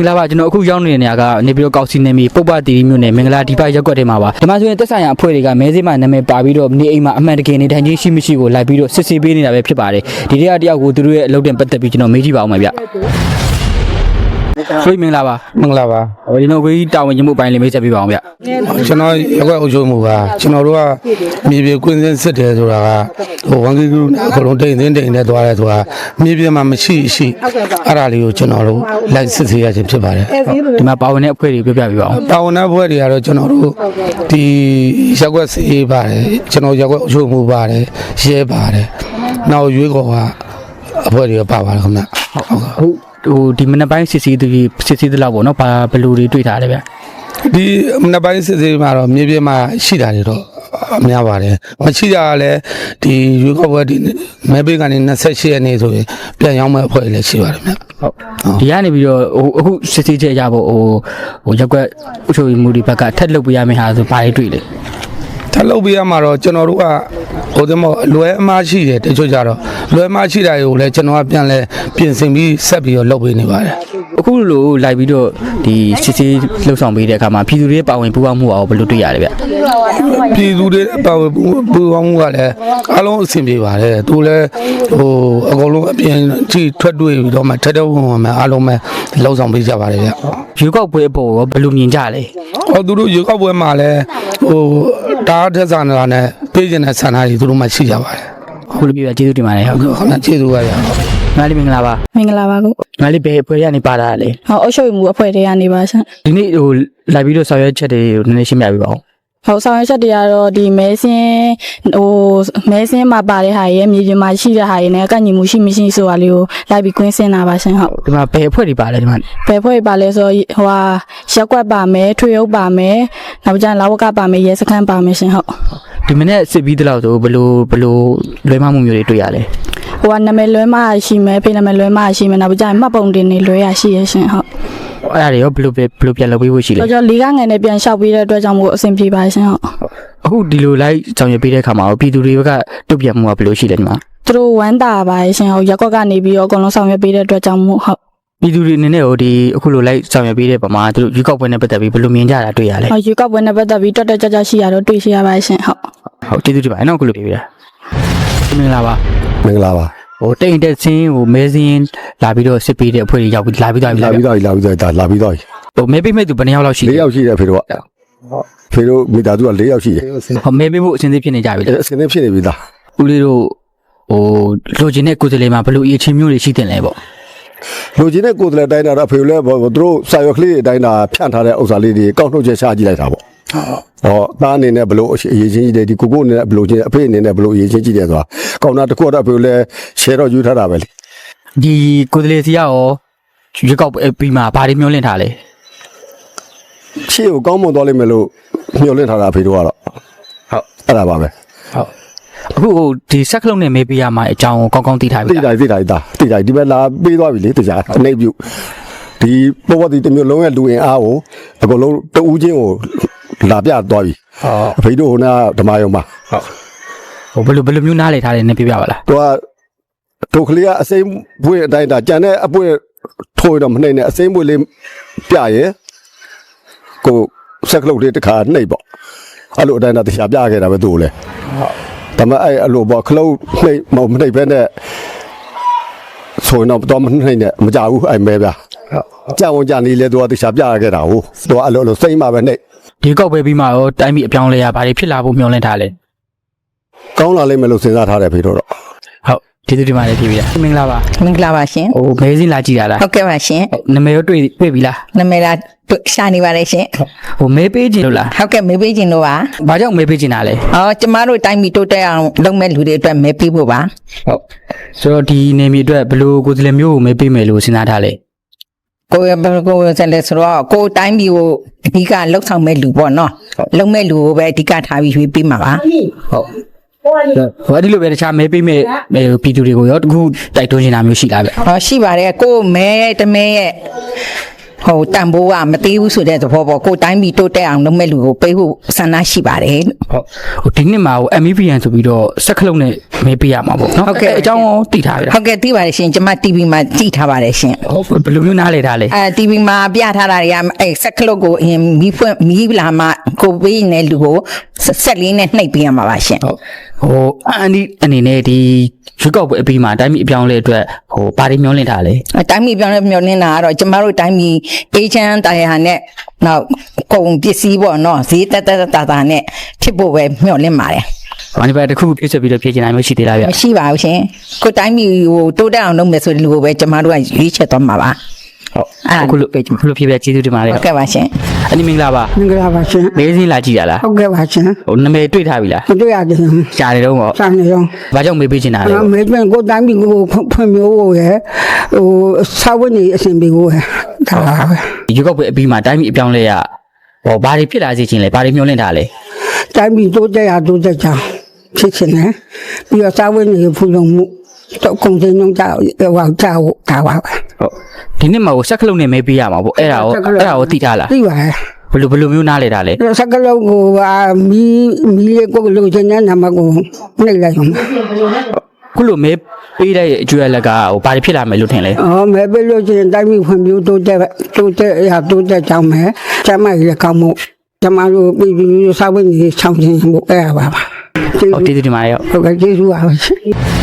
င်္ဂလာပါကျွန်တော်အခုရောက်နေတဲ့နေရာကနေပြီးတော့ကောက်စီနေမီပုပ္ပတီရီမြို့နယ်မင်္ဂလာဒီပိုက်ရက်ကွက်ထဲမှာပါဒီမှာဆိုရင်တက်ဆိုင်ရာအဖွဲ့တွေကမဲစေးမှာနာမည်ပါပြီးတော့နေအိမ်မှာအမှန်တကယ်နေထိုင်ခြင်းရှိမရှိကိုလိုက်ပြီးတော့စစ်ဆေးပေးနေတာပဲဖြစ်ပါတယ်ဒီတရတယောက်ကိုသူတို့ရဲ့အလုပ်တင်ပတ်သက်ပြီးကျွန်တော်မေးကြည့်ပါအောင်မယ်ဗျ ဆွေးမင်္ဂလာပါမင်္ဂလာပါဟိုဒီတော့ကိုကြီးတာဝန်ကျမှုအပိုင်းလေးမေးချက်ပြပါအောင်ဗျကျွန်တော်ရက်ွက်အုပ်ချုပ်မှုကကျွန်တော်တို့ကမြေပြေကွင်းစင်းစစ်တယ်ဆိုတာကဟိုဝန်ကြီးကအကုန်လုံးတိမ်သိမ်းတိမ်နဲ့သွားတယ်ဆိုတာမြေပြေမှာမရှိရှိအဲ့ဒါလေးကိုကျွန်တော်တို့လိုက်စစ်ဆေးရခြင်းဖြစ်ပါတယ်ဒီမှာပါဝင်တဲ့အဖွဲ့တွေပြောပြပြပါအောင်တာဝန်တဲ့ဘွဲတွေကတော့ကျွန်တော်တို့ဒီရက်ွက်စီးပါတယ်ကျွန်တော်ရက်ွက်အုပ်ချုပ်မှုပါတယ်ရဲပါတယ်နောက်ရွေးကော်ကအဖွဲတွေကပါပါတယ်ခင်ဗျဟုတ်ကဲ့ဟုတ် ဟိုဒီမနက်ပိုင်းစစ်ဆေးသူကြီးစစ်ဆေးသလောက်ပေါ့နော်ဘာဘယ်လိုတွေတွေ့ထားလဲဗျဒီမနက်ပိုင်းစစ်စစ်မှာတော့မြေပြင်မှာရှိတာတွေတော့အများပါတယ်မရှိတာကလည်းဒီရွေးကောက်ပွဲဒီမဲပေးကနေ28ရက်နေ့ဆိုရင်ပြန်ရောက်မဲ့အဖွဲ့တွေလည်းရှိပါတယ်ဗျဟုတ်ဒီကနေပြီးတော့ဟိုအခုစစ်ဆေးချက်ရဖို့ဟိုဟိုရက်ကွက်အချို့မှုတွေဘက်ကထက်လုပ်ပေးရမယ့်ဟာဆိုဘာတွေတွေ့လဲ ထပ်လုပ်ပေးရမှာတော့ကျွန်တော်တို့ကဟိုတမောလွယ်အမားရှိတယ်တချို့ကြတော့လွယ်အမားရှိတာတွေကိုလည်းကျွန်တော်ကပြန်လဲပြင်ဆင်ပြီးဆက်ပြီးတော့လုပ်ပေးနေပါတယ်အခုလိုလိုက်ပြီးတော့ဒီစစ်ဆေးလှုပ်ဆောင်ပေးတဲ့အခါမှာပြည်သူတွေရဲ့ပါဝင်ပူးပေါင်းမှုအောင်ဘယ်လိုတွေ့ရလဲဗျပြည်သူတွေပါဝင်ပူပူပေါင်းမှုကလည်းအားလုံးအဆင်ပြေပါတယ်သူလည်းဟိုအကုန်လုံးအပြင်ကြည့်ထွက်တွေ့ပြီးတော့မှထက်တဲ့ဝင်ဝင်မှအားလုံးပဲလောက်ဆောင်ပေးကြပါတယ်ဗျရွေးကောက်ပွဲအပေါ်ရောဘယ်လိုမြင်ကြလဲဟောသူတို့ရေကောက်ပွဲမှာလည်းဟို တားတဲ့ဆန္ဒလာနဲ့ပေးကျင်တဲ့ဆန္ဒတွေသူတို့မှရှိကြပါတယ်အခုလိုပြပြကျေးဇူးတင်ပါတယ်ဟုတ်ဟုတ်ကဲ့ကျေးဇူးပါဗျာမလေးမင်္ဂလာပါမင်္ဂလာပါကိုမလေးဘယ်အဖွဲ့ရနေပါတာလဲဟောအုပ်ချုပ်မှုအဖွဲ့တွေကနေပါဆန်ဒီနေ့ဟိုလိုက်ပြီးတော့ဆောင်ရွက်ချက်တွေကိုနည်းနည်းရှင်းပြပေးပါဦး ဟောဆောင်ရွက်ချက်တွေကတော့ဒီမဲစင်းဟိုမဲစင်းမှာပါတဲ့ဟာရဲ့မြေပြင်မှာရှိတဲ့ဟာရဲ့နဲ့ကန့်ညီမှုရှိမရှိဆိုတာလေးကိုလိုက်ပြီးကွင်းစင်းတာပါဆန်ဟုတ်ဒီမှာဘယ်အဖွဲ့တွေပါလဲဒီမှာဘယ်ဖွဲ့ပါလဲဆိုဟိုဟာရက်ကွက်ပါမယ်ထွေအုပ်ပါမယ်နောက်ကြလာဝကပါမယ်ရဲစခန်းပါမယ်ရှင်ဟုတ်ဒီမနေ့စစ်ပြီးတလောက်ဆိုဘယ်လိုဘယ်လိုလွဲမမှုမျိုးတွေတွေ့ရလဲဟိုကနာမည်လွဲမရှိမယ်ဖေးနာမည်လွဲမရှိမယ်နောက်ကြမှတ်ပုံတင်နေလွဲရရှိရရှင်ဟုတ် အဲ့ဒါတွေရောဘယ်လိုပဲဘယ်လိုပြန်လုပ်ပေးဖို့ရှိလဲတော့ကြောင့်လေးကငယ်နဲ့ပြန်လျှောက်ပြီးတဲ့အတွက်ကြောင့်မို့အဆင်ပြေပါရှင်ဟုတ်အခုဒီလိုလိုက်ဆောင်ရွက်ပေးတဲ့အခါမှာရောပြည်သူတွေကတုတ်ပြတ်မှုကဘယ်လိုရှိလဲဒီမှာသူတို့ဝမ်းတာပါရှင်ဟုတ်ရက်ကွက်ကနေပြီးတော့အကုန်လုံးဆောင်ရွက်ပေးတဲ့အတွက်ကြောင့်မို့ဟုတ်ပြည်သူတွေအနေနဲ့ဟိုဒီအခုလိုလိုက်ဆောင်ရွက်ပေးတဲ့ပမာသူတို့ရွေးကောက်ပွဲနဲ့ပတ်သက်ပြီးဘယ်လိုမြင်ကြတာတွေ့ရလဲဟောယူကောက်ပွဲနဲ့ပတ်သက်ပြီးတွတ်တွတ်ကြကြရှိရတော့တွေ့ရှိရပါရှင်ဟုတ်ဟုတ်ကျေးဇူးတင်ပါတယ်နော်အခုလိုပြပြတာမင်္ဂလာပါမင်္ဂလာပါ ဟိုတိတ်တက်စင်းဟိုမဲစင်းလာပြီးတော့စစ်ပေးတဲ့အဖွဲ့တွေရောက်ပြီးလာပြီးသွားပြီလာလားပြီးတော့လာပြီးတော့ဒါလာပြီးတော့ဟိုမဲပေးမဲ့သူဘယ်နှစ်ယောက်လောက်ရှိ၄လဲယောက်ရှိတယ်ဖေတို့ကဖေတို့မိသားစုက၄ယောက်ရှိတယ်ဟိုမဲပေးမှုအစဉ်သင့်ဖြစ်နေကြပြီလေအစင်းနဲ့ဖြစ်နေပြီသားဦးလေးတို့ဟိုလိုချင်တဲ့ကိုယ်စားလှယ်မှာဘယ်လိုအရေးချင်းမျိုးတွေရှိတင်လဲပေါ့လူကြီးနဲ့ကိုယ်တည်းတိုင်းတာတော့ဖေလည်းသူတို့စာရွက်ကလေးအတိုင်းတာဖြန့်ထားတဲ့ဥစ္စာလေးတွေကောက်နှုတ်ချက်ချကြည့်လိုက်တာပေါ့ ဟောသားအနေနဲ့ဘလို့အရေးချင်းကြီးတယ်ဒီကိုကိုအနေနဲ့ဘလို့ချင်းအဖေအနေနဲ့ဘလို့အရေးချင်းကြီးတယ်ဆိုတာကောင်းတာတစ်ခုတော့ဖေလည်း share တော့ယူထားတာပဲလေဒီကိုယ်စားလှယ်စီကရောရွေးကောက်ပွဲပြီးမှဘာတွေမျှော်လင့်ထားလဲရှေ့ကိုကောင်းမွန်သွားလိမ့်မယ်လို့မျှော်လင့်ထားတာဖေတို့ကတော့ဟုတ်အဲ့ဒါပါပဲဟုတ်အခုဟိုဒီဆက်ကလုံးနဲ့မဲပေးရမှာအကြောင်းကိုကောင်းကောင်းသိထားပြီတိလားတိုင်းတိတိုင်းသားတိတိုင်းဒီဘက်လာပေးသွားပြီလေတခြားအနေပြုဒီပေါ်ပေါ်ဒီတစ်မျိုးလုံးရဲ့လူရင်အားကိုအကုန်လုံးတဦးချင်းကို လာပြသွားပြီဟုတ်အဖေတို့ဟိုနာဓမ္မယုံမှာဟိုဘယ်လိုဘယ်လိုမျိုးနားလည်ထားတယ်နည်းပြပြပါလားသူကတို့ကလေးကအစိမ့်ပွင့်အတိုင်းဒါကြံတဲ့အပွင့်ထိုးတော့မနှိမ့်နဲ့အစိမ့်ပွင့်လေးပြရဲကိုဆက်ကလုတ်လေးတစ်ခါနှိမ့်ပေါ့အဲ့လိုအတိုင်းဒါတရားပြခဲ့တာပဲသူ့ကိုလေဒါမှအဲ့အဲ့လိုပေါ့ခလုတ်နှိမ့်မဟုတ်မနှိမ့်ပဲနဲ့ဆိုရင်တော့တော့မနှိမ့်နဲ့မကြဘူးအဲ့မဲဗျာကြောင်ကြနေလေသူကတရားပြခဲ့တာဟုတ်သူကအဲ့လိုလိုစိမ့်မှပဲနှိမ့် ဒီကောက်ပွဲပြီးမှရောတိုင်းပြည်အပြောင်းလဲရဘာတွေဖြစ်လာဖို့မျှော်လင့်ထားလဲကောင်းလာလိမ့်မယ်လို့စဉ်းစားထားတယ်ဖေတို့တော့ဟုတ်ကျေးဇူးတင်ပါတယ်ပြပြတာမင်္ဂလာပါမင်္ဂလာပါရှင်ဟိုမဲစင်းလာကြည့်တာလားဟုတ်ကဲ့ပါရှင်ဟုတ်နာမည်ရောတွေ့တွေ့ပြီလားနာမည်လားတွေ့ရှာနေပါတယ်ရှင်ဟိုမဲပေးခြင်းလို့လားဟုတ်ကဲ့မေးပေးခြင်းလို့ပါဘာကြောင့်မဲပေးခြင်းတာလဲအော်ကျမတို့တိုင်းပြည်တိုးတက်အောင်လုပ်မဲ့လူတွေအတွက်မဲပေးဖို့ပါဟုတ်ဆိုတော့ဒီနေမီအတွက်ဘယ်လိုကိုယ်စားလှယ်မျိုးကိုမဲပေးမယ်လို့စဉ်းစားထားလဲ ကိုယ်ကိုယ်ဆက်လက်ဆိုတော့ကိုယ်တိုင်းပြည်ကိုအဓိကလှုပ်ဆောင်မဲ့လူပေါ့နော်လှုပ်မဲ့လူကိုပဲအဓိကထားပြီးရွေးပေးမှာပါဟုတ်ဟိုအဲ့ဒီလိုပဲတခြားမဲပေးမဲ့ဟိုပြည်သူတွေကိုရောတခုတိုက်တွန်းနေတာမျိုးရှိလားဗျဟောရှိပါတယ်ကိုယ်မဲတမဲရဲ့ ဟိုတန်ဖိုးကမသေးဘူးဆိုတဲ့သဘောပေါ့ကိုယ်တိုင်းပြည်တိုးတက်အောင်လုပ်မဲ့လူကိုပေးဖို့ဆန္ဒရှိပါတယ်လို့ ဟုတ်ဟိုဒီနှစ်မှာဟို MEPN ဆိုပြီးတော့စက်ကလုံးနဲ့မေးပေးရမှာပေါ့နော်ဟုတ်ကဲ့ အဲ့အကြောင်းရောသိထားပြီလားဟုတ်ကဲ့သိပါတယ်ရှင်ကျွန်မ TV မှာကြည့်ထားပါတယ်ရှင်ဟုတ်ဘယ်လိုမျိုးနားလဲထားလဲအဲ TV မှာပြထားတာတွေကအဲဆက်ကလုတ်ကိုအရင်မီးဖွင့်မီးလာမှကိုပေးနေတဲ့လူကိုဆက်ဆက်လေးနဲ့နှိပ်ပေးရမှာပါရှင် ဟုတ် ဟိုအန်ဒီအနေနဲ့ဒီရွက်ကောက်ပွဲအပြီးမှာတိုင်းပြည်အပြောင်းအလဲအတွက်ဟိုဘာတွေမျှော်လင့်ထားလဲအတိုင်းပြည်ပြောင်းလဲမျောနေတာကတော့ကျမတို့တိုင်းပြည်အေချမ်းတရားနဲ့နောက်ကုန်ပစ္စည်းပေါ့နော်ဈေးတက်တက်တာတာနဲ့ဖြစ်ဖို့ပဲမျှော်လင့်ပါတယ်ဘာဒီဘက်တစ်ခုခုပြည့်စုံပြီးတော့ဖြည့်ချင်တာမျိုးရှိသေးလားဗျမရှိပါဘူးရှင်ကိုတိုင်းပြည်ဟိုတိုးတက်အောင်လုပ်မယ်ဆိုတဲ့လူကိုပဲကျမတို့ကရွေးချယ်သွားမှာပါဟုတ်အဲ့ဒါအခုလိုအခုလိုဖြည့်ပြကျေးဇူးတင်ပါတယ်ဟုတ်ကဲ့ပါရှင် အနိမင်္ဂလာပါမင်္ဂလာပါရှင်မေးစင်းလာကြည့်ရလားဟုတ်ကဲ့ပါရှင်ဟိုနာမည်တွေ့ထားပြီလားမတွေ့ရတယ်ရှားနေတော့ပေါ့စာနေရောဘာကြောင့်မေးပေးချင်တာလဲအမေပြန်ကိုတိုင်းပြီးကိုဖွင့်မျိုးကိုရယ်ဟိုစာဝတ်နေအစဉ်ပြေကိုရယ်ဒါပါပဲရွက်ကောက်ပွဲအပြီးမှာတိုင်းပြည်အပြောင်းအလဲရဟိုဘာတွေဖြစ်လာစေချင်လဲဘာတွေမျှော်လင့်ထားလဲတိုင်းပြီးတိုးတက်ရတိုးတက်ကြအောင်ဖြစ်ချင်တယ်ပြီးတော့စာဝတ်နေဖူလုံမှုတော့ကုန်စည်နှုန်းကြောက်ဟောကြောက်ဒါပါပဲ ဟုတ်ဒီနှစ်မှာဟိုစက်ကလုံးနဲ့မေးပေးရမှာပေါ့အဲ့ဒါကိုအဲ့ဒါကိုသိထားလားသိပါရဲ့ဘယ်လိုဘယ်လိုမျိုးနားလဲထားလဲစကလုံးကိုမီမီလေးကိုလိုချင်တဲ့နာမကိုနှိပ်လိုက်အောင်ခုလိုမေးပေးတဲ့အကျွေးလက်ကဟိုဘာတွေဖြစ်လာမယ်လို့ထင်လဲအော်မဲပြလို့ချင်းတိုင်းပြီးဖွင့်မျိုးတိုးတက်တိုးတက်ရတိုးတက်ကြောင်းမဲကျမကြီးကောင်းမှုကျမတို့ပြည်ပြည်စာဝတ်နေချောင်းချင်းဖို့အဲ့ရပါပါဟုတ်တည်တည်ဒီမှာရောဟုတ်ကဲ့ကျေးဇူးပါရှင်